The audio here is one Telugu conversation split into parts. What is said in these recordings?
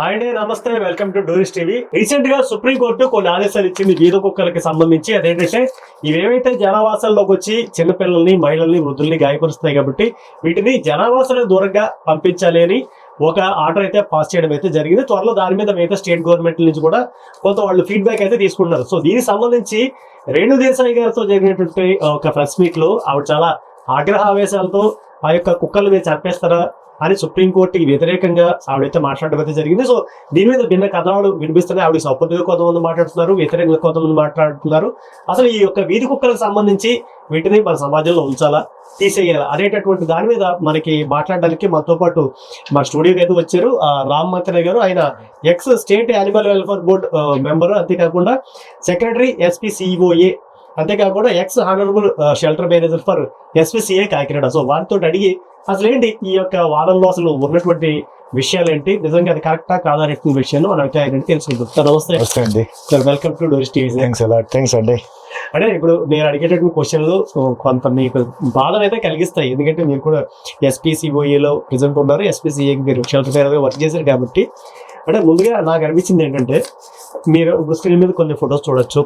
హాయ్ అండి నమస్తే. వెల్కమ్ టు టూరిస్ట్ టీవీ రీసెంట్గా సుప్రీంకోర్టు కొన్ని ఆదేశాలు ఇచ్చింది. గీత కుక్కలకి సంబంధించి అదేంటంటే ఇవేవైతే జనావాసాల్లోకి వచ్చి చిన్నపిల్లల్ని మహిళల్ని వృద్ధుల్ని గాయపరుస్తున్నాయి కాబట్టి వీటిని జనావాసాలకు దూరంగా పంపించాలి అని ఒక ఆర్డర్ అయితే పాస్ చేయడం అయితే జరిగింది. త్వరలో దాని మీద మిగతా స్టేట్ గవర్నమెంట్ నుంచి కూడా కొంత వాళ్ళు ఫీడ్బ్యాక్ అయితే తీసుకుంటున్నారు. సో దీనికి సంబంధించి రేణు దేశాయి గారితో జరిగినటువంటి ఒక ప్రెస్ మీట్లో ఆవిడ చాలా ఆగ్రహ ఆవేశాలతో ఆ యొక్క కుక్కలు మీరు చంపేస్తారా అని సుప్రీంకోర్టుకి వ్యతిరేకంగా ఆవిడైతే మాట్లాడడం అయితే జరిగింది. సో దీని మీద భిన్న కథనాలు వినిపిస్తున్నాయి. ఆవిడ సపోర్ట్గా కొంతమంది మాట్లాడుతున్నారు వ్యతిరేకంగా కొంతమంది మాట్లాడుతున్నారు. అసలు ఈ యొక్క వీధి కుక్కలకు సంబంధించి వీటిని మన సమాజంలో ఉంచాలా తీసేయాలా అనేటటువంటి దాని మీద మనకి మాట్లాడడానికి మనతో పాటు మన స్టూడియోకి అయితే వచ్చారు. రామ్ మంత్రి గారు ఆయన ex state animal welfare board member. అంతేకాకుండా సెక్రటరీ ఎస్పీసీఓఏ అంతేకాకుండా ex honourable shelter manager for SPCA Kakinada. So వారితో అడిగి అసలు ఏంటి ఈ యొక్క వాదంలో అసలు ఉన్నటువంటి విషయాలు ఏంటి నిజంగా అది కరెక్టా కాదా అనేటువంటి విషయాన్ని మనం అయితే తెలుసుకుంటాం సార్ నమస్తే. నమస్తే అండి. Sir welcome to tourist TV thanks అలా థ్యాంక్స్ అండి. అంటే ఇప్పుడు నేను అడిగేటటువంటి క్వశ్చన్లు కొంత మీకు బాధను అయితే కలిగిస్తాయి. ఎందుకంటే మీరు కూడా ఎస్పీసీఓఏలో ప్రెసెంట్ ఉన్నారు. ఎస్పీసీఏకి మీరు షెల్టర్ వర్క్ చేశారు కాబట్టి. అంటే ముందుగా నాకు అనిపించింది ఏంటంటే మీరు స్క్రీన్ మీద కొన్ని ఫొటోస్ చూడొచ్చు.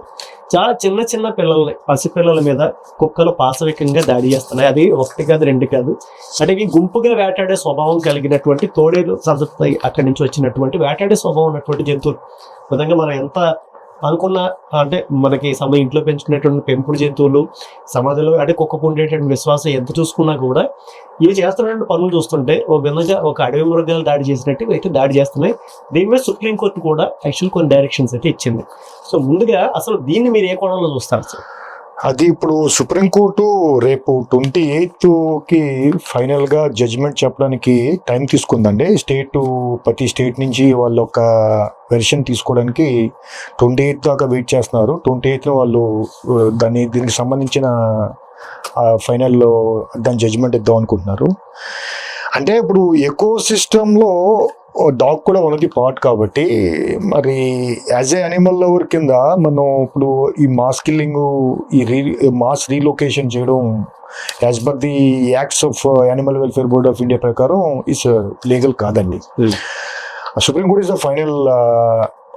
చాలా చిన్న చిన్న పిల్లల్ని పసిపిల్లల మీద కుక్కలు పాశవికంగా దాడి చేస్తున్నాయి. అది ఒకటి కాదు రెండు కాదు. అంటే ఇవి గుంపుగా వేటాడే స్వభావం కలిగినటువంటి తోడేలు సంతతి అక్కడి నుంచి వచ్చినటువంటి వేటాడే స్వభావం ఉన్నటువంటి జంతువులు. విధంగా మనం ఎంత అనుకున్న అంటే మనకి సమ ఇంట్లో పెంచుకునేటువంటి పెంపుడు జంతువులు సమాజంలో అంటే కుక్కకు ఉండేటువంటి విశ్వాసం ఎంత చూసుకున్నా కూడా ఇవి చేస్తున్నటువంటి పనులు చూస్తుంటే ఓ విధంగా ఒక అడవి మృగాలు దాడి చేసినట్టు అయితే దాడి చేస్తున్నాయి. దీని మీద సుప్రీంకోర్టు కూడా యాక్చువల్ కొన్ని డైరెక్షన్స్ అయితే ఇచ్చింది. సో ముందుగా అసలు దీన్ని మీరు ఏ కోణంలో చూస్తారు సార్? అది ఇప్పుడు సుప్రీంకోర్టు రేపు ట్వంటీ ఎయిత్కి ఫైనల్గా జడ్జిమెంట్ చెప్పడానికి టైం తీసుకుందండి. స్టేట్ ప్రతి స్టేట్ నుంచి వాళ్ళు ఒక వెర్షన్ తీసుకోవడానికి ట్వంటీ ఎయిత్ దాకా వెయిట్ చేస్తున్నారు. ట్వంటీ ఎయిత్ వాళ్ళు దాన్ని దీనికి సంబంధించిన ఫైనల్లో దాని జడ్జిమెంట్ ఇద్దాం అనుకుంటున్నారు. అంటే ఇప్పుడు ఎకో సిస్టంలో డాగ్ కూడా ఉన్నది పార్ట్ కాబట్టి మరి యాజ్ ఏ అనిమల్ లవర్ కింద మనం ఇప్పుడు ఈ మాస్ కిల్లింగ్ ఈ రీ మాస్ రీలొకేషన్ చేయడం as per the acts of animal welfare board of India ప్రకారం ఇస్ లీగల్ కాదండి. Supreme court is the final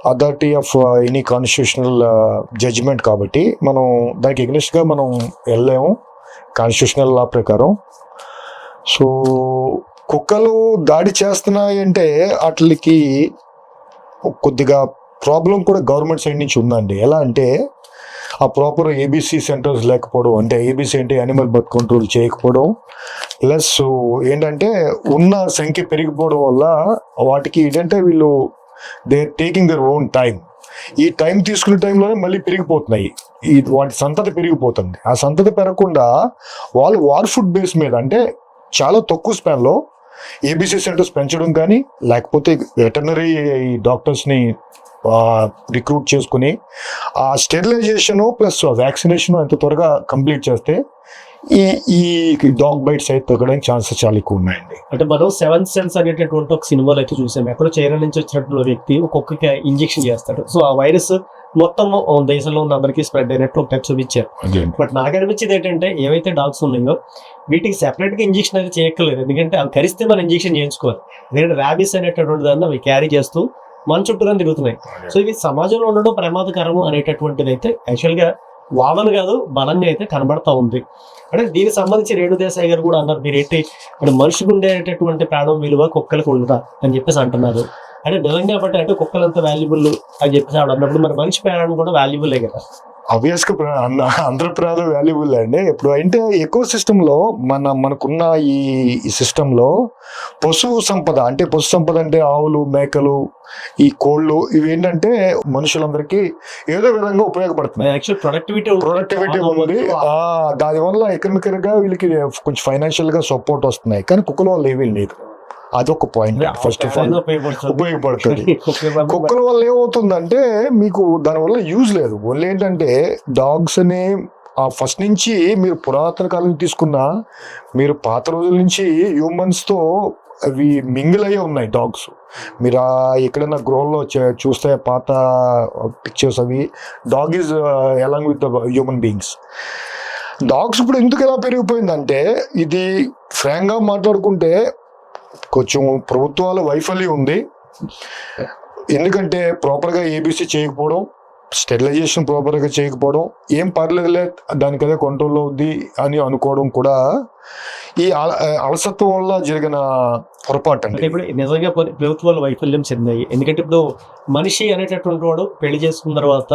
authority of any constitutional judgment కాబట్టి మనం దానికి against గా మనం వెళ్ళాము కాన్స్టిట్యూషనల్ లా ప్రకారం సో కుక్కలు దాడి చేస్తున్నాయంటే వాటికి కొద్దిగా ప్రాబ్లం కూడా గవర్నమెంట్ సైడ్ నుంచి ఉందండి. ఎలా అంటే ఆ ప్రాపర్ ఏబీసీ సెంటర్స్ లేకపోవడం అంటే ఏబీసీ అంటే యానిమల్ బర్త్ కంట్రోల్ చేయకపోవడం ప్లస్ ఏంటంటే ఉన్న సంఖ్య పెరిగిపోవడం వల్ల వాటికి ఏంటంటే వీళ్ళు they taking their own time ఈ టైం తీసుకునే టైంలోనే మళ్ళీ పెరిగిపోతున్నాయి. ఈ వాటి సంతతి పెరిగిపోతుంది. ఆ సంతతి పెరగకుండా వాళ్ళు వార్ ఫుడ్ బేస్ మీద అంటే చాలా తక్కువ స్పాన్లో ఏబీసీ సెంటర్స్ పెంచడం కానీ లేకపోతే వెటర్నరీ డాక్టర్స్ని రిక్రూట్ చేసుకుని ఆ స్టెరిలైజేషన్ ప్లస్ వ్యాక్సినేషన్ ఎంత త్వరగా కంప్లీట్ చేస్తే ఈ ఈ డాగ్ బైట్స్ అయితే తగ్గడానికి ఛాన్సెస్ చాలా ఎక్కువ ఉన్నాయండి. అంటే మనం సెవెన్ సెన్స్ అనేటటువంటి ఒక సినిమాలో అయితే చూసాం. ఎక్కడో చైనా నుంచి వచ్చినటువంటి వ్యక్తి ఒక్కొక్క ఇంజెక్షన్ చేస్తాడు. సో ఆ వైరస్ మొత్తం దేశంలో ఉన్న అందరికీ స్ప్రెడ్ అయినట్టు ఒక టైప్ చూపించారు. బట్ నాకు అనిపించేది ఏంటంటే ఏవైతే డాగ్స్ ఉన్నాయో వీటికి సెపరేట్గా ఇంజెక్షన్ అయితే చేయక్కర్లేదు. ఎందుకంటే అవి కరిస్తే మనం ఇంజెక్షన్ చేయించుకోవాలి. ఎందుకంటే ర్యాబీస్ అనేటటువంటి దాన్ని అవి క్యారీ చేస్తూ మన చుట్టూరా తిరుగుతున్నాయి. సో ఇవి సమాజంలో ఉండడం ప్రమాదకరం అనేటటువంటిది అయితే యాక్చువల్గా వాదన కాదు బలంగా అయితే కనబడతా ఉంది. అంటే దీనికి సంబంధించి రేణు దేశాయ్ గారు కూడా అన్నారు మీరు ఏంటి అంటే మనిషికి ఉండేటటువంటి ప్రాణం విలువ కుక్కలకు ఉండదా అని చెప్పేసి అంటున్నారు. అంటే నిజంగా బట్టి అంటే కుక్కలు అంత వాల్యుబుల్ అని చెప్పేసి ఆవిడ అన్నప్పుడు మరి మనిషి ప్రాణం కూడా వాల్యుబులే కదా. అబ్వియస్గా అందరి ప్రాణం వాల్యుబుల్ అండి. ఇప్పుడు అంటే ఎకో సిస్టమ్లో మన మనకున్న ఈ సిస్టమ్లో పశు సంపద అంటే పశు సంపద అంటే ఆవులు మేకలు ఈ కోళ్ళు ఇవి ఏంటంటే మనుషులందరికీ ఏదో విధంగా ఉపయోగపడుతున్నాయి. యాక్చువల్ ప్రొడక్టివిటీ ప్రొడక్టివిటీ ఉంది. ఆ, దాని వల్ల ఎకనామికల్గా వీళ్ళకి కొంచెం ఫైనాన్షియల్గా సపోర్ట్ వస్తున్నాయి. కానీ కుక్కల వల్ల ఏమీ లేదు. అదొక పాయింట్ ఫస్ట్ ఆఫ్ ఆల్ ఉపయోగపడుతుంది. కుక్కల వల్ల ఏమవుతుందంటే మీకు దానివల్ల యూజ్ లేదు. ఓన్లీ ఏంటంటే డాగ్స్ అనే ఫస్ట్ నుంచి మీరు పురాతన కాలం తీసుకున్న మీరు పాత రోజుల నుంచి హ్యూమన్స్తో అవి మింగిల్ అయ్యే ఉన్నాయి డాగ్స్ మీరు ఆ ఎక్కడైనా గృహంలో చూస్తే పాత పిక్చర్స్ అవి dog is along with human beings dogs ఇప్పుడు ఎందుకు ఎలా పెరిగిపోయిందంటే ఇది ఫ్రాంక్గా మాట్లాడుకుంటే కొంచెం ప్రభుత్వాల వైఫల్యం ఉంది. ఎందుకంటే ప్రాపర్గా ఏబీసీ చేయకపోవడం స్టెరిలైజేషన్ ప్రాపర్గా చేయకపోవడం ఏం పర్లేదులే దానికదే కంట్రోల్లో ఉంది అని అనుకోవడం కూడా ఈ అలసత్వం వల్ల జరిగిన పొరపాటు అంటే ఇప్పుడు నిజంగా ప్రభుత్వాలు వైఫల్యం చెందాయి. ఎందుకంటే ఇప్పుడు మనిషి అనేటటువంటి వాడు పెళ్ళి చేసుకున్న తర్వాత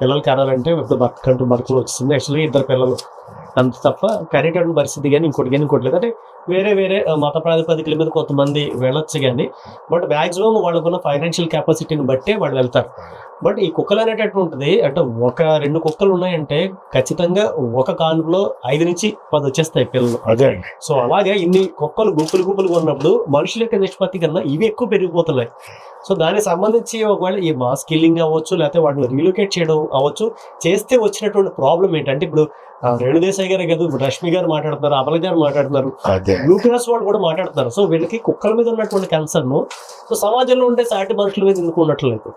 పిల్లలు కనాలంటే ఇప్పుడు భర్త కంటూ భర్తలు వచ్చింది యాక్చువల్గా ఇద్దరు పిల్లలు. అంత తప్ప కనేటటువంటి పరిస్థితి కానీ ఇంకోటి కానీ ఇంకోటి లేదు. అంటే వేరే వేరే మత ప్రాతిపదికల మీద కొంతమంది వెళ్ళొచ్చు కానీ బట్ మ్యాక్సిమం వాళ్ళకున్న ఫైనాన్షియల్ కెపాసిటీని బట్టే వాళ్ళు వెళ్తారు. బట్ ఈ కుక్కలు అనేటటువంటిది అంటే ఒక రెండు కుక్కలు ఉన్నాయంటే ఖచ్చితంగా ఒక కాన్పులో ఐదు నుంచి పది వచ్చేస్తాయి పిల్లలు. అదే సో అలాగే ఇన్ని కుక్కలు గుంపులు గుంపులుగా ఉన్నప్పుడు మనుషుల యొక్క నిష్పత్తి కన్నా ఇవి ఎక్కువ పెరిగిపోతున్నాయి. సో దానికి సంబంధించి ఒకవేళ ఈ మాస్ కిల్లింగ్ అవ్వచ్చు లేకపోతే వాటిని రీలొకేట్ చేయడం అవ్వచ్చు చేస్తే వచ్చినటువంటి ప్రాబ్లం ఏంటంటే ఇప్పుడు ఆ, రేణు దేశాయ్ గారే కదా ఇప్పుడు రష్మి గారు మాట్లాడుతున్నారు అమల గారు మాట్లాడుతున్నారు యూపీఎస్ వాళ్ళు కూడా మాట్లాడుతున్నారు. సో వీళ్ళకి కుక్కల మీద ఉన్నటువంటి కన్సర్న్ సో సమాజంలో ఉండే సాటి మనుషుల మీద ఎందుకు ఉండట్లేదు?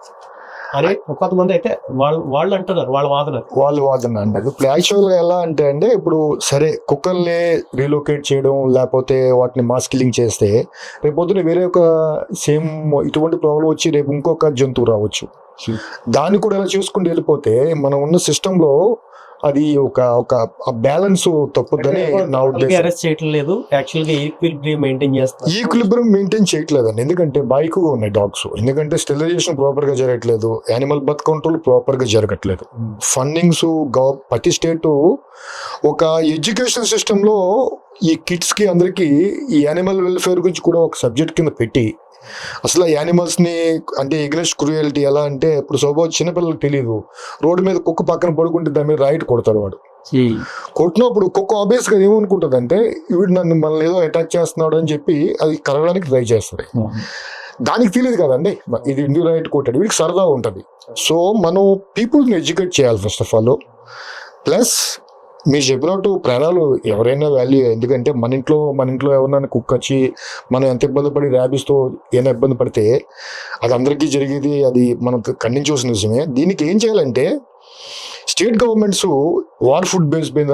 అని కొంతమంది అయితే వాళ్ళు వాళ్ళు అంటున్నారు వాళ్ళ వాదన వాళ్ళు వాదన అంటారు. ఇప్పుడు యాక్చువల్గా ఎలా అంటే అంటే ఇప్పుడు సరే కుక్కల్ని రీలొకేట్ చేయడం లేకపోతే వాటిని మాస్ కిల్లింగ్ చేస్తే రేపు పొద్దున వేరే ఒక సేమ్ ఇటువంటి ప్రాబ్లం వచ్చి రేపు ఇంకొక జంతువు రావచ్చు. దాన్ని కూడా ఇలా చూసుకుంటూ వెళ్ళిపోతే మనం ఉన్న సిస్టంలో అది ఒక ఒక బ్యాలెన్స్ తప్పుద్దని నా ఉద్దేశం. అరెస్ట్ చేయటం లేదు. యాక్చువల్గా ఈక్విలిబ్రియం మెయింటైన్ చేస్తారు ఈక్విలిబ్రియం మెయింటైన్ చేయట్లేదండి. ఎందుకంటే బాయికుగా ఉన్నాయి డాగ్స్. ఎందుకంటే స్టెరిలైజేషన్ ప్రాపర్గా జరగట్లేదు. యానిమల్ బర్త్ కంట్రోల్ ప్రాపర్గా జరగట్లేదు. ఫండింగ్స్ ప్రతి స్టేట్ ఒక ఎడ్యుకేషన్ సిస్టంలో ఈ కిడ్స్కి అందరికి ఈ యానిమల్ వెల్ఫేర్ గురించి కూడా ఒక సబ్జెక్ట్ కింద పెట్టి అసలు యానిమల్స్ని అంటే ఎగ్నెస్ట్ క్రూయల్టీ ఎలా అంటే ఇప్పుడు సపోజ్ చిన్నపిల్లలకు తెలియదు రోడ్డు మీద కుక్క పక్కన పడుకుంటే దాని మీద రైట్ కొడతాడు వాడు. కొట్టినప్పుడు కుక్క ఆబ్వియస్గా ఏమనుకుంటుంది అంటే వీడు నన్ను మనల్ని ఏదో అటాక్ చేస్తున్నాడు అని చెప్పి అది కలగడానికి ట్రై చేస్తుంది దానికి తెలియదు కదండి. ఇది ఇండియా రైట్ కొట్టాడు. వీడికి సరదా ఉంటుంది. సో మనం పీపుల్ని ఎడ్యుకేట్ చేయాలి ఫస్ట్ ఆఫ్ ఆల్ ప్లస్ మీరు చెప్పినట్టు ప్రాణాలు ఎవరైనా వాల్యూ ఎందుకంటే మన ఇంట్లో మన ఇంట్లో ఎవరైనా కుక్క వచ్చి మనం ఎంత ఇబ్బంది పడి ర్యాబిస్తో ఏమైనా ఇబ్బంది పడితే అది అందరికీ జరిగేది అది మనం ఖండించవలసిన విషయమే. దీనికి ఏం చేయాలంటే state governments war foot base మీద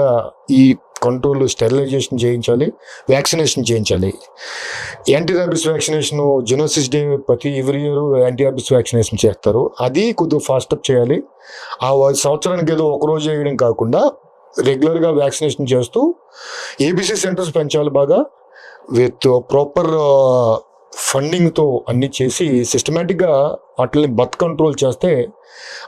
ఈ కంట్రోల్ స్టెరిలైజేషన్ చేయించాలి వ్యాక్సినేషన్ చేయించాలి. Anti rabies vaccination zoonosis day ప్రతి ఎవరి ఇయర్ యాంటీ ర్యాబిస్ వ్యాక్సినేషన్ చేస్తారు. అది కొద్దిగా ఫాస్ట్ అప్ చేయాలి. ఆ సంవత్సరానికి ఏదో ఒక రోజు వేయడం కాకుండా రెగ్యులర్గా వ్యాక్సినేషన్ చేస్తూ ఏబిసి సెంటర్స్ పెంచాలి బాగా విత్ ప్రాపర్ ఫండింగ్తో అన్ని చేసి సిస్టమేటిక్గా వాటిని బర్త్ కంట్రోల్ చేస్తే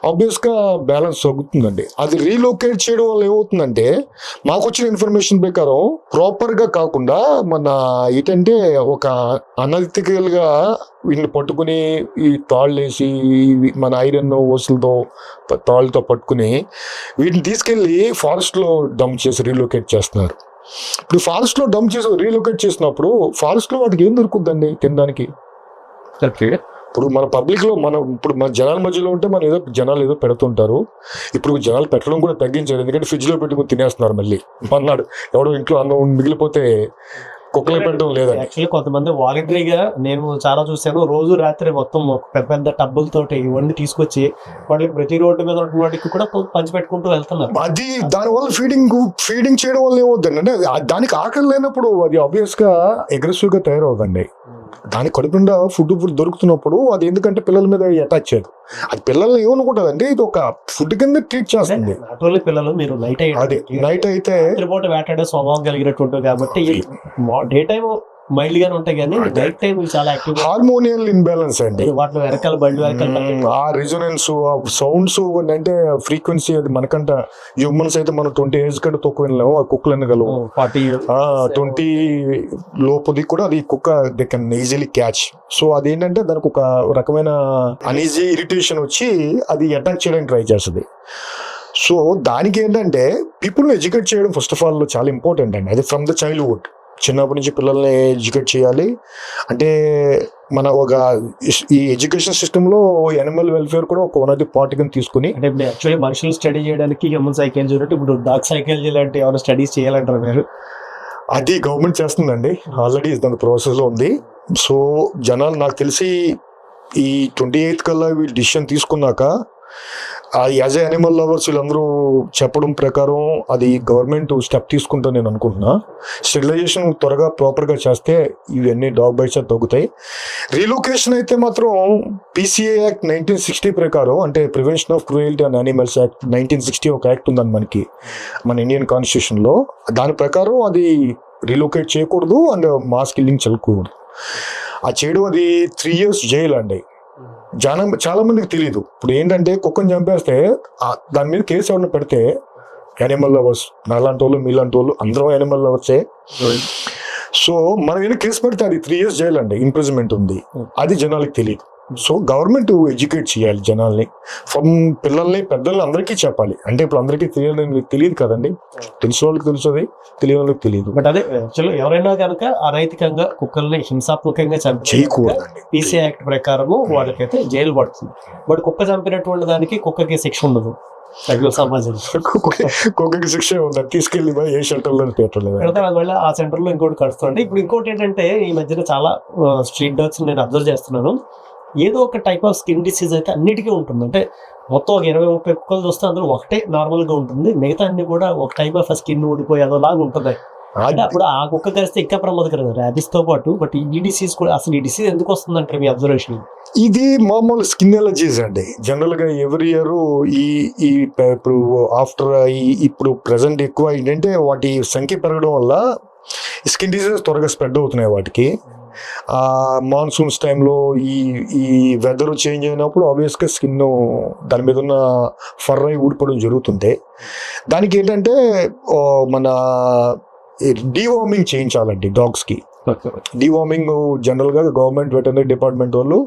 ఆబ్వియస్గా బ్యాలెన్స్ తగ్గుతుందండి. అది రీలొకేట్ చేయడం వల్ల ఏమవుతుందంటే మాకు వచ్చిన ఇన్ఫర్మేషన్ ప్రకారం ప్రాపర్గా కాకుండా మన ఏంటంటే ఒక అనలిటికల్గా వీటిని పట్టుకుని ఈ తాళ్ళేసి మన ఐరన్ ఓసులతో తాళ్ళతో పట్టుకుని వీటిని తీసుకెళ్ళి ఫారెస్ట్లో డంప్ చేసి రీలొకేట్ చేస్తున్నారు. ఇప్పుడు ఫారెస్ట్లో డంప్ చేసి రీలొకేట్ చేసినప్పుడు ఫారెస్ట్లో వాటికి ఏం దొరుకుతుందండి తినడానికి? ఇప్పుడు మన పబ్లిక్లో మనం ఇప్పుడు మన జనాల మధ్యలో ఉంటే మనం ఏదో జనాలు ఏదో పెడుతుంటారు. ఇప్పుడు జనాలు పెట్టడం కూడా తగ్గించారు. ఎందుకంటే ఫ్రిడ్జ్లో పెట్టుకుని తినేస్తున్నారు మళ్ళీ. అన్నాడు ఎవడో ఇంట్లో అన్నం మిగిలిపోతే కుక్కలు పెట్టడం లేదండి యాక్చువల్లీ కొంతమంది వాలంటరీగా నేను చాలా చూశాను. రోజు రాత్రి మొత్తం ఒక పెద్ద పెద్ద టబ్బులతోటి ఇవన్నీ తీసుకొచ్చి వాళ్ళకి ప్రతి రోడ్డు మీద ఉన్న వాటికి కూడా పంచి పెట్టుకుంటూ వెళ్తున్నారు. అది దానివల్ల ఫీడింగ్ ఫీడింగ్ చేయడం వల్ల ఏమవుతుందండి అంటే దానికి ఆకలి లేనప్పుడు అది ఆబ్వియస్గా అగ్రెసివ్గా తయారవుతుంది దాని కడుపుండా ఫుడ్ ఫుడ్ దొరుకుతున్నప్పుడు అది ఎందుకంటే పిల్లల మీద అటాచ్ చేయదు. అది పిల్లల్ని ఏమనుకుంటుంది ఇది ఒక ఫుడ్ కింద ట్రీట్ చేస్తుంది. పిల్లలు మీరు నైట్ అది నైట్ అయితే వేటాడే స్వభావం కలిగినట్టు కాబట్టి డే టైం మైల్డ్ గానే ఉంటాయి కానీ నైట్ టైం చాలా యాక్టివ్ హార్మోనియల్ ఇన్బ్యాలెన్స్ అండి. వాటిలో వెనకాల బళ్ళు వెనకాల. ఆ రెజొనెన్స్ సౌండ్స్ అంటే ఫ్రీక్వెన్సీ అది మనకంట హ్యూమన్స్ అయితే మనం ట్వంటీ ఏజ్ కంటే తక్కువ వినలేము ఆ కుక్కలు వినగలవు. ఫార్టీ ట్వంటీ లోపది కూడా అది కుక్క they can easily catch so అదేంటంటే దానికి ఒక రకమైన అనీజీ ఇరిటేషన్ వచ్చి అది అటాక్ చేయడానికి ట్రై చేస్తుంది. సో దానికి ఏంటంటే పీపుల్ని ఎడ్యుకేట్ చేయడం ఫస్ట్ ఆఫ్ ఆల్ చాలా ఇంపార్టెంట్ అండి. అది ఫ్రమ్ ద చైల్డ్హుడ్ చిన్నప్పటి నుంచి పిల్లల్ని ఎడ్యుకేట్ చేయాలి. అంటే మన ఒక ఈ ఎడ్యుకేషన్ సిస్టంలో యానిమల్ వెల్ఫేర్ కూడా ఒక వన్ ఆఫ్ ది పార్ట్ కింద తీసుకుని అంటే యాక్చువల్లీ మనుషులు స్టడీ చేయడానికి హ్యూమన్ సైకాలజీ ఉన్నట్టు ఇప్పుడు డాగ్ సైకాలజీ లాంటి ఏమైనా స్టడీస్ చేయాలంటారు మీరు? అది గవర్నమెంట్ చేస్తుందండి. ఆల్రెడీ దాని ప్రాసెస్లో ఉంది. సో జనాలు నాకు తెలిసి ఈ ట్వంటీ ఎయిత్ కల్లా వీళ్ళు డిసిషన్ తీసుకున్నాక యాజ్ ఎ అనిమల్ లవర్స్ వీళ్ళందరూ చెప్పడం ప్రకారం అది గవర్నమెంట్ స్టెప్ తీసుకుంటా నేను అనుకుంటున్నా. స్టెరిలైజేషన్ త్వరగా ప్రాపర్గా చేస్తే ఇవన్నీ డాగ్ బైట్స్ తగ్గుతాయి. రీలొకేషన్ అయితే మాత్రం పీసీఏ యాక్ట్ నైన్టీన్ సిక్స్టీ ప్రకారం అంటే prevention of cruelty and animals act nineteen sixty ఒక యాక్ట్ ఉందని మనకి మన ఇండియన్ కాన్స్టిట్యూషన్లో దాని ప్రకారం అది రీలొకేట్ చేయకూడదు అండ్ మాస్ కిల్లింగ్ చల్లకూడదు ఆ చేయడం అది త్రీ ఇయర్స్ జైలు అండి. చాలా చాలా మందికి తెలియదు ఇప్పుడు ఏంటంటే కుక్కని చంపేస్తే దాని మీద కేసు ఎవరిని పెడితే యానిమల్ లవర్స్ నాలాంటి వాళ్ళు మీలాంటి వాళ్ళు అందరం యానిమల్ లవర్సే సో మనం ఏదైనా కేసు పెడితే అది త్రీ ఇయర్స్ జైలు అండి ఇంప్రిజన్మెంట్ ఉంది. అది జనాలకి తెలియదు సో గవర్నమెంట్ ఎడ్యుకేట్ చేయాలి జనాల్ని. ఫ్రమ్ పిల్లల్ని పెద్దల్ని అందరికీ చెప్పాలి. అంటే ఇప్పుడు అందరికీ తెలియదు తెలియదు కదండి. తెలిసిన వాళ్ళకి తెలుస్తుంది తెలియని వాళ్ళకి తెలియదు. బట్ అదే యాక్చువల్ ఎవరైనా కనుక అనైతికంగా కుక్కల్ని హింసాత్మకంగా చంపి చేయకూడదండి. పీసీ యాక్ట్ ప్రకారము వాళ్ళకైతే జైలు పడుతుంది. బట్ కుక్క చంపినటువంటి దానికి కుక్కకి శిక్ష ఉండదు. కుక్కకి శిక్ష ఉందని తీసుకెళ్ళి మరి ఏ పెట్టలేదు పెడితే అది మళ్ళీ ఆ సెంటర్లో ఇంకోటి కడుతుంది ఇప్పుడు ఇంకోటి ఏంటంటే ఈ మధ్యన చాలా స్ట్రీట్ డాగ్స్ నేను అబ్జర్వ్ చేస్తున్నాను. ఏదో ఒక టైప్ ఆఫ్ స్కిన్ డిసీజ్ అయితే అన్నిటికీ ఉంటుంది. అంటే మొత్తం ఒక ఇరవై ముప్పై కుక్కలు చూస్తే అందులో ఒకటే నార్మల్గా ఉంటుంది. మిగతా అన్ని కూడా ఒక టైప్ ఆఫ్ స్కిన్ ఊడిపోయి అదోలాగా ఉంటుంది. అంటే అప్పుడు ఆ కుక్క కలిస్తే ఇంకా ప్రమాదకరం ర్యాబిస్తో పాటు బట్ ఈ డిసీజ్ కూడా అసలు ఈ డిసీజ్ ఎందుకు వస్తుందంటే మీ అబ్జర్వేషన్ ఇది మామూలు స్కిన్ ఎలర్జీస్ అండి. జనరల్గా ఎవ్రీ ఇయర్ ఈ ఈ ఇప్పుడు ఆఫ్టర్ ఈ ఇప్పుడు ప్రజెంట్ ఎక్కువ ఏంటంటే వాటి సంఖ్య పెరగడం వల్ల స్కిన్ డిసీజెస్ త్వరగా స్ప్రెడ్ అవుతున్నాయి వాటికి. మాన్సూన్స్ టైంలో ఈ ఈ వెదర్ చేంజ్ అయినప్పుడు ఆబ్వియస్గా స్కిన్ దాని మీద ఉన్న ఫర్ అయి ఊడిపోవడం జరుగుతుంది దానికి ఏంటంటే మన డీవార్మింగ్ చేయించాలండి డాగ్స్కి డివార్మింగ్ జనరల్గా గవర్నమెంట్ వెటర్నరీ డిపార్ట్మెంట్ వాళ్ళు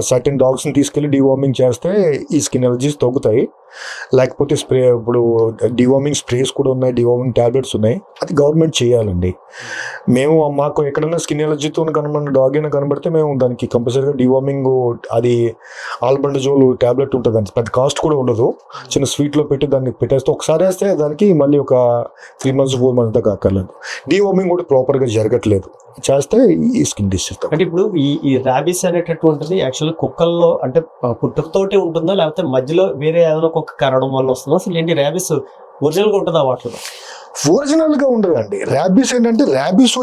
సర్టెన్ డాగ్స్ని తీసుకెళ్ళి డివార్మింగ్ చేస్తే ఈ స్కిన్ ఎలర్జీస్ తగ్గుతాయి. లేకపోతే స్ప్రే ఇప్పుడు డివార్మింగ్ స్ప్రేస్ కూడా ఉన్నాయి డివార్మింగ్ టాబ్లెట్స్ ఉన్నాయి. అది గవర్నమెంట్ చేయాలండి. మేము మాకు ఎక్కడైనా స్కిన్ ఎలర్జీతో కనబడిన డాగ్ అయినా కనబడితే మేము దానికి కంపల్సరీగా డివార్మింగ్ అది ఆల్బండజోల్ టాబ్లెట్ ఉంటుంది అండి పెద్ద కాస్ట్ కూడా ఉండదు. చిన్న స్వీట్లో పెట్టి దాన్ని పెట్టేస్తే ఒకసారి వేస్తే దానికి మళ్ళీ ఒక త్రీ మంత్స్ ఫోర్ మంత్స్ దాకా అక్కర్లేదు డివార్మింగ్ కూడా ప్రాపర్గా జరగట్లేదు. చేస్తే ఈ స్కిన్ డిసీజ్ అంటే ఇప్పుడు ఈ ఈ ర్యాబిస్ అనేటటువంటిది యాక్చువల్గా కుక్కల్లో అంటే పుట్టుకతోటి ఉంటుందా? లేకపోతే మధ్యలో వేరే ఏదైనా కుక్క కరవడం వల్ల వస్తుందా. అసలు ఏంటి ర్యాబిస్ ఒరిజినల్గా ఉంటుందా వాటిలో? ఒరిజినల్గా ఉండదండి. ర్యాబీస్ ఏంటంటే ర్యాబీస్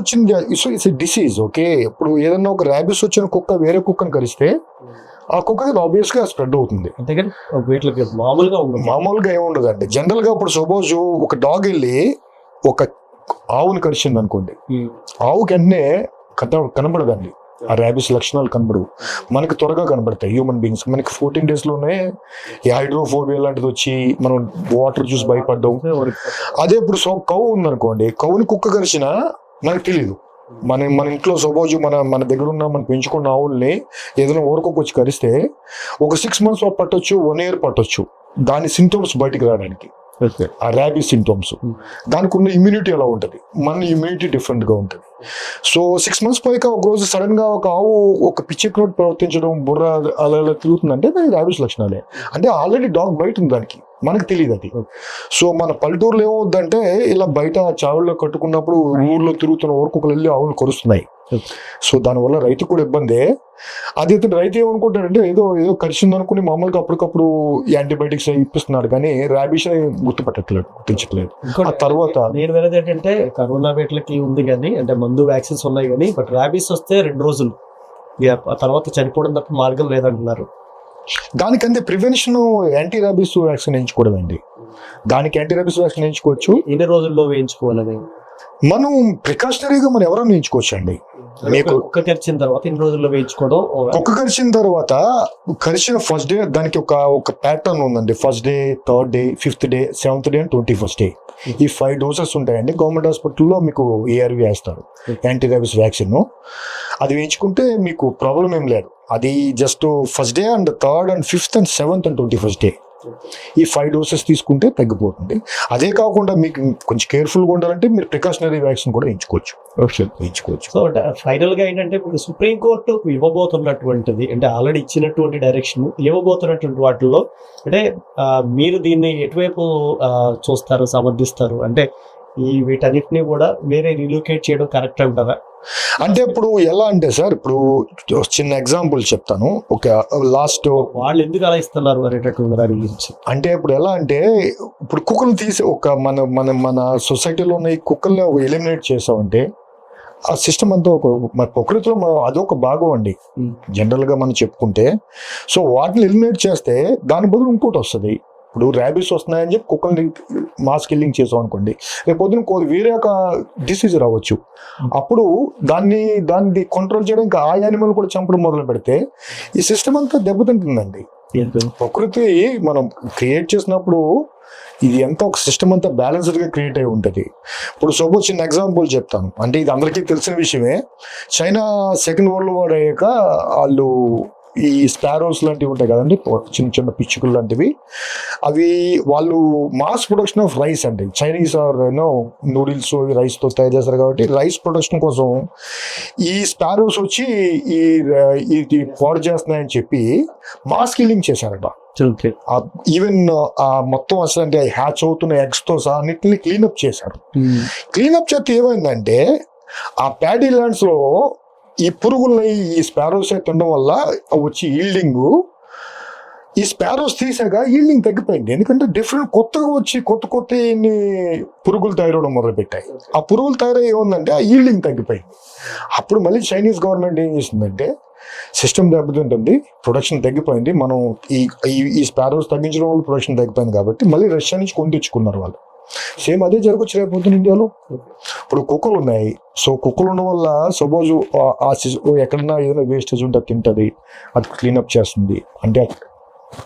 ఇట్స్ డిసీజ్ ఓకే ఇప్పుడు ఏదన్నా ఒక ర్యాబీస్ వచ్చిన కుక్క వేరే కుక్కను కలిస్తే ఆ కుక్కకి ఆబ్వియస్గా స్ప్రెడ్ అవుతుంది. వీటికి మామూలుగా ఉండదు. మామూలుగా ఏముండదండి జనరల్గా ఇప్పుడు సపోజ్ ఒక డాగ్ వెళ్ళి ఒక ఆవుని కరిచింది అనుకోండి ఆవుకి వెంటనే కన కనబడదండి. ఆ ర్యాబిస్ లక్షణాలు కనబడవు. మనకి త్వరగా కనబడతాయి. హ్యూమన్ బీయింగ్స్ మనకి ఫోర్టీన్ డేస్లోనే ఈ హైడ్రోఫోబియా లాంటిది వచ్చి మనం వాటర్ చూసి భయపడ్డాం. అదే ఇప్పుడు సో కవు ఉందనుకోండి కవుని కుక్క కరిచినా మనకు తెలియదు మన మన ఇంట్లో సపోజ్ మన మన దగ్గర ఉన్న మనం పెంచుకున్న ఆవుల్ని ఏదైనా ఊరుకోకొచ్చి కరిస్తే ఒక సిక్స్ మంత్స్ పట్టొచ్చు వన్ ఇయర్ పట్టొచ్చు. దాని సింటమ్స్ బయటికి రావడానికి. ఆ ర్యాబీ సింటమ్స్ దానికి ఉన్న ఇమ్యూనిటీ ఎలా ఉంటుంది? మన ఇమ్యూనిటీ డిఫరెంట్గా ఉంటుంది. సో సిక్స్ మంత్స్ పోయాక ఒక రోజు సడన్గా ఒక ఆవు ఒక పిచ్చెక్కినట్టు ప్రవర్తించడం బుర్ర అలా ఇలా తిరుగుతుందంటే దానికి ర్యాబీస్ లక్షణాలే. అంటే ఆల్రెడీ డాగ్ బయట ఉంది దానికి. మనకు తెలియదు అది. సో మన పల్లెటూరులో ఏమవుద్దంటే ఇలా బయట చావుల్లో కట్టుకున్నప్పుడు ఊర్లో తిరుగుతున్న ఊరుకొకరు వెళ్ళి ఆవులు కరుస్తున్నాయి. సో దానివల్ల రైతు కూడా ఇబ్బందే. అది ఇతను రైతు ఏమనుకుంటాడంటే ఏదో ఏదో కరిచింది అనుకుని మామూలుగా అప్పటికప్పుడు యాంటీబయాటిక్స్ ఇప్పిస్తున్నాడు కానీ ర్యాబీస్ గుర్తుపట్టట్లేదు గుర్తించట్లేదు. ఆ తర్వాత నేను వినది ఏంటంటే కరోనా వేట్లకి ఉంది కానీ అంటే మందు వ్యాక్సిన్స్ ఉన్నాయి కానీ బట్ ర్యాబీస్ వస్తే రెండు రోజులు. తర్వాత చనిపోవడం తప్ప మార్గం లేదంటున్నారు. దానికంటే ప్రివెన్షన్ యాంటీ ర్యాబీస్ వ్యాక్సిన్ వేయించకూడదండి దానికి యాంటీ ర్యాబీస్ వ్యాక్సిన్ వేయించుకోవచ్చు ఎన్ని రోజుల్లో వేయించుకోవాలని. మనం ప్రికాషనరీగా మనం ఎవరైనా వేయించుకోవచ్చు అండి మీకు కుక్క తెరిచిన తర్వాత ఎన్ని రోజుల్లో వేయించుకోవడం కుక్క కరిచిన తర్వాత కరిచిన ఫస్ట్ డే దానికి ఒక ఒక ప్యాటర్న్ ఉందండి. First day third day fifth day seventh day and twenty first day ఈ ఫైవ్ డోసెస్ ఉంటాయండి. గవర్నమెంట్ హాస్పిటల్లో మీకు ఏఆర్వి వేస్తారు. యాంటీ ర్యాబిస్ వ్యాక్సిన్ అది వేయించుకుంటే మీకు ప్రాబ్లం ఏం లేదు. అది just first day and third and fifth and seventh and twenty first day ఈ ఫైవ్ డోసెస్ తీసుకుంటే తగ్గిపోతుంది. అదే కాకుండా మీకు కొంచెం కేర్ఫుల్గా ఉండాలంటే మీరు ప్రికాషనరీ వ్యాక్సిన్ కూడా వేయించుకోవచ్చు వేయించుకోవచ్చు సో ఫైనల్గా ఏంటంటే ఇప్పుడు సుప్రీం కోర్టు ఇవ్వబోతున్నటువంటిది అంటే ఆల్రెడీ ఇచ్చినటువంటి డైరెక్షన్ ఇవ్వబోతున్నటువంటి వాటిల్లో అంటే మీరు దీన్ని ఎటువైపు చూస్తారు సమర్థిస్తారు? అంటే ఈ వీటన్నిటిని కూడా వేరే రిలోకేట్ చేయడం కరెక్ట్ అంటారా? అంటే ఇప్పుడు ఎలా అంటే సార్ ఇప్పుడు చిన్న ఎగ్జాంపుల్ చెప్తాను. ఒక లాస్ట్ వాళ్ళు ఎందుకు అలా ఇస్తున్నారు అంటే ఇప్పుడు ఎలా అంటే ఇప్పుడు కుక్కలు తీసి ఒక మన మన మన సొసైటీలో ఉన్న ఈ కుక్కల్ని ఎలిమినేట్ చేసామంటే ఆ సిస్టమ్ అంతా ఒక మన ప్రకృతిలో మనం అదొక భాగం అండి. జనరల్గా మనం చెప్పుకుంటే సో వాటిని ఎలిమినేట్ చేస్తే దాని బదులు ఇంకోటి వస్తుంది. ఇప్పుడు ర్యాబీస్ వస్తున్నాయని చెప్పి కుక్కల్ని మాస్ కిల్లింగ్ చేసాం అనుకోండి రేపు పొద్దున కో- వేరే ఒక డిసీజ్ రావచ్చు. అప్పుడు దాన్ని దాన్ని కంట్రోల్ చేయడానికి ఆ యానిమల్ కూడా చంపడం మొదలు పెడితే ఈ సిస్టమ్ అంతా దెబ్బతింటుందండి. ప్రకృతి మనం క్రియేట్ చేసినప్పుడు ఇది ఎంత ఒక సిస్టమ్ అంతా బ్యాలెన్స్డ్గా క్రియేట్ అయి ఉంటుంది. ఇప్పుడు సపోజ్ చిన్న ఎగ్జాంపుల్ చెప్తాను. అంటే ఇది అందరికీ తెలిసిన విషయమే. చైనా సెకండ్ వరల్డ్ వార్ అయ్యాక వాళ్ళు ఈ స్పారోస్ లాంటివి ఉంటాయి కదండి చిన్న చిన్న పిచ్చుకలు లాంటివి. అవి వాళ్ళు మాస్ ప్రొడక్షన్ ఆఫ్ రైస్ అండి. Chinese or you know noodles రైస్తో తయారు చేస్తారు కాబట్టి రైస్ ప్రొడక్షన్ కోసం ఈ స్పారోస్ వచ్చి ఈ ఇది పాడు చేస్తున్నాయని చెప్పి మాస్ కిల్లింగ్ చేశారట. ఈవెన్ ఆ మొత్తం అసలు అంటే హ్యాచ్ అవుతున్న ఎగ్స్తో సహా అన్నిటిని క్లీనప్ చేశారు. క్లీనప్ చేస్తే ఏమైందంటే ఆ ప్యాడీ ల్యాండ్స్లో ఈ పురుగుల్ని ఈ స్పారోస్ తినడం వల్ల వచ్చి ఈల్డింగ్ ఈ స్పారోస్ తీసాక ఈల్డింగ్ తగ్గిపోయింది. ఎందుకంటే డిఫరెంట్ కొత్తగా వచ్చి కొత్త కొత్త పురుగులు తయారవడం మొదలుపెట్టాయి. ఆ పురుగులు తయారై ఏముందంటే ఆ ఈల్డింగ్ తగ్గిపోయింది. అప్పుడు మళ్ళీ చైనీస్ గవర్నమెంట్ ఏం చేసిందంటే సిస్టమ్ దెబ్బతింటుంది ప్రొడక్షన్ తగ్గిపోయింది. మనం ఈ ఈ- ఈ స్పారోస్ తగ్గించడం వల్ల ప్రొడక్షన్ తగ్గిపోయింది కాబట్టి మళ్ళీ రష్యా నుంచి కొని తెచ్చుకున్నారు వాళ్ళు. సేమ్ అదే జరగచ్చు రేపు పొద్దున ఇండియాలో. ఇప్పుడు కుక్కలు ఉన్నాయి. సో కుక్కలు ఉండడం వల్ల సపోజ్ ఆ ఎక్కడన్నా ఏదైనా వేస్టేజ్ ఉంటే తింటది అది క్లీనప్ చేస్తుంది. అంటే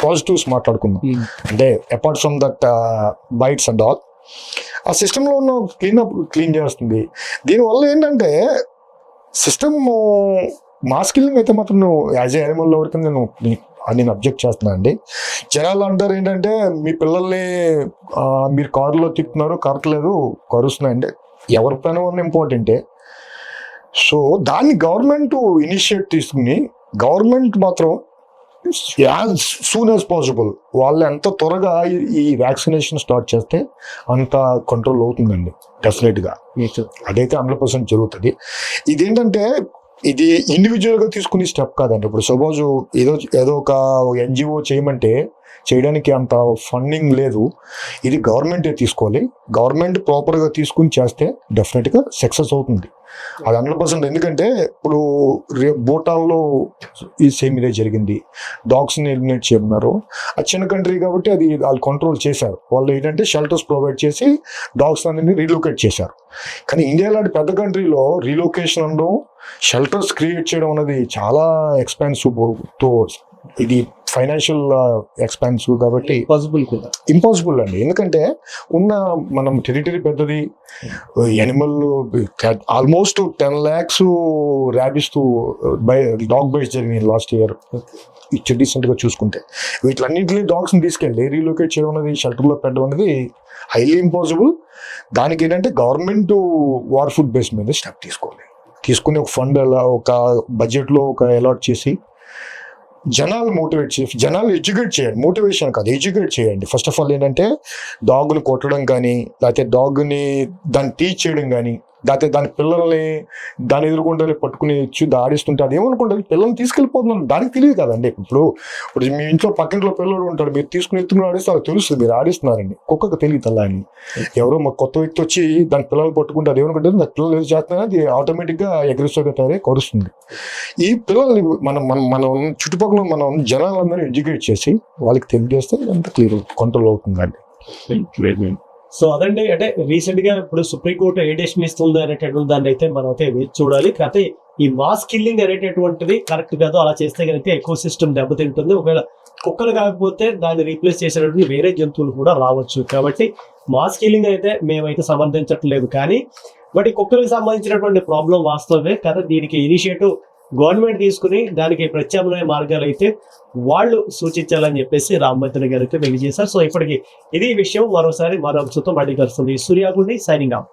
పాజిటివ్స్ మాట్లాడుకుందాం. అంటే apart from that bites and all ఆ సిస్టంలో ఉన్న క్లీనప్ క్లీన్ చేస్తుంది. దీనివల్ల ఏంటంటే సిస్టమ్ మాస్ కిల్లింగ్ అయితే మాత్రం యాజ్ ఏ యానిమల్ ఎవరికి నేను నీ- అది నేను అబ్జెక్ట్ చేస్తున్నా అండి. జనాలు అంటారు ఏంటంటే మీ పిల్లల్ని మీరు కారులో తిప్పుతున్నారు కరట్లేదు కరుస్తున్నాయండి ఎవరి పైన ఉన్న ఇంపార్టెంటే సో దాన్ని గవర్నమెంట్ ఇనిషియేట్ తీసుకుని గవర్నమెంట్ మాత్రం యాజ్ సూన్ యాజ్ పాసిబుల్ వాళ్ళు ఎంత త్వరగా ఈ- ఈ వ్యాక్సినేషన్ స్టార్ట్ చేస్తే అంత కంట్రోల్ అవుతుందండి డెఫినెట్గా అదైతే హండ్రెడ్ పర్సెంట్ జరుగుతుంది. ఇదేంటంటే ఇది ఇండివిజువల్గా తీసుకునే స్టెప్ కాదండి. ఇప్పుడు సపోజ్ ఏదో ఏదో ఒక ఎన్జిఓ చేయమంటే చేయడానికి అంత ఫండింగ్ లేదు. ఇది గవర్నమెంటే తీసుకోవాలి. గవర్నమెంట్ ప్రాపర్గా తీసుకుని చేస్తే డెఫినెట్గా సక్సెస్ అవుతుంది. అది హండ్రెడ్ పర్సెంట్ ఎందుకంటే ఇప్పుడు రే భూటాన్లో ఈ సేమ్ ఇదే జరిగింది. డాగ్స్ని ఎలిమినేట్ చేయమన్నారు. ఆ చిన్న కంట్రీ కాబట్టి అది వాళ్ళు కంట్రోల్ చేశారు. వాళ్ళు ఏంటంటే షెల్టర్స్ ప్రొవైడ్ చేసి డాగ్స్ అనేది రీలొకేట్ చేశారు. కానీ ఇండియా లాంటి పెద్ద కంట్రీలో రీలొకేషన్ అనడం షెల్టర్స్ క్రియేట్ చేయడం అనేది చాలా ఎక్స్పెన్సివ్తో ఇది ఫైనాన్షియల్ ఎక్స్పెన్సివ్ కాబట్టి పాసిబుల్ కూడా. ఇంపాసిబుల్ అండి. ఎందుకంటే ఉన్న మనం టెరిటరీ పెద్దది animal almost ten lakhs rabies by dog bites జరిగినాయి లాస్ట్ ఇయర్ ఇచ్చి రీసెంట్గా చూసుకుంటే. వీటిలన్నింటినీ డాగ్స్ని తీసుకెళ్ళి రీలొకేట్ చేయడం అనేది షెల్టర్లో పెట్టడం అనేది హైలీ ఇంపాసిబుల్ దానికి ఏంటంటే గవర్నమెంట్ వార్ ఫుడ్ బేస్ మీద స్టెప్ తీసుకోవాలి. తీసుకుని ఒక ఫండ్ అలా ఒక బడ్జెట్లో ఒక అలాట్ చేసి జనాలు మోటివేట్ చేసి జనాలు ఎడ్యుకేట్ చేయండి. మోటివేషన్ కాదు ఎడ్యుకేట్ చేయండి. ఫస్ట్ ఆఫ్ ఆల్ ఏంటంటే డాగ్ని కొట్టడం కానీ లేకపోతే డాగ్ని దాన్ని టీచ్ చేయడం కానీ లేకపోతే దాని పిల్లల్ని దాని ఎదుర్కొంటే పట్టుకుని ఇచ్చి దాడిస్తుంటే అది ఏమనుకుంటుంది పిల్లల్ని తీసుకెళ్ళిపోతున్నాను దానికి తెలియదు కదండి. ఇప్పుడు ఇప్పుడు మీ ఇంట్లో పక్కింట్లో పిల్లలు ఉంటాడు మీరు తీసుకుని ఎత్తుకుని ఆడిస్తే వాళ్ళకి తెలుస్తుంది. మీరు ఆడిస్తున్నారండి. కుక్కకు తెలియదు అలా అని. ఎవరో మా కొత్త వ్యక్తి వచ్చి దాని పిల్లలు పట్టుకుంటే అది ఏమనుకుంటుంది నా పిల్లలు ఏది చేస్తున్నా అది ఆటోమేటిక్గా ఎగ్రెసివ్గా తయారై కరుస్తుంది. ఈ పిల్లల్ని మనం మనం మనం చుట్టుపక్కల మనం జనాలందరూ ఎడ్యుకేట్ చేసి వాళ్ళకి తెలియజేస్తే ఎంత క్లియర్ కంట్రోల్ అవుతుందండి. సో అదండి అంటే రీసెంట్గా ఇప్పుడు సుప్రీంకోర్టు ఏ డెసిషన్ ఇస్తుంది అనేటటువంటి దాన్ని అయితే మనం అయితే వేచి చూడాలి. కాకపోతే ఈ మాస్ కిల్లింగ్ అనేటటువంటిది కరెక్ట్ కాదు అలా చేస్తే కనుక ఎక్కువ సిస్టమ్ దెబ్బతింటుంది. ఒకవేళ కుక్కలు కాకపోతే దాన్ని రీప్లేస్ చేసేటటువంటి వేరే జంతువులు కూడా రావచ్చు. కాబట్టి మాస్ కిల్లింగ్ అయితే మేమైతే సమర్థించట్లేదు. కానీ బట్ ఈ కుక్కలకు సంబంధించినటువంటి ప్రాబ్లం వాస్తవమే. కదా దీనికి ఇనిషియేటివ్ గవర్నమెంట్ తీసుకుని దానికి ప్రత్యామ్నాయ మార్గాలు అయితే వాళ్ళు సూచించాలని చెప్పేసి రామ్మోహన్ గారికి అయితే తెలియజేశారు సో ఇప్పటికి ఇది విషయం మరోసారి మరో అంశంతో మళ్ళీ కలుస్తుంది సూర్యాగుండి సైనింగ్ ఆఫ్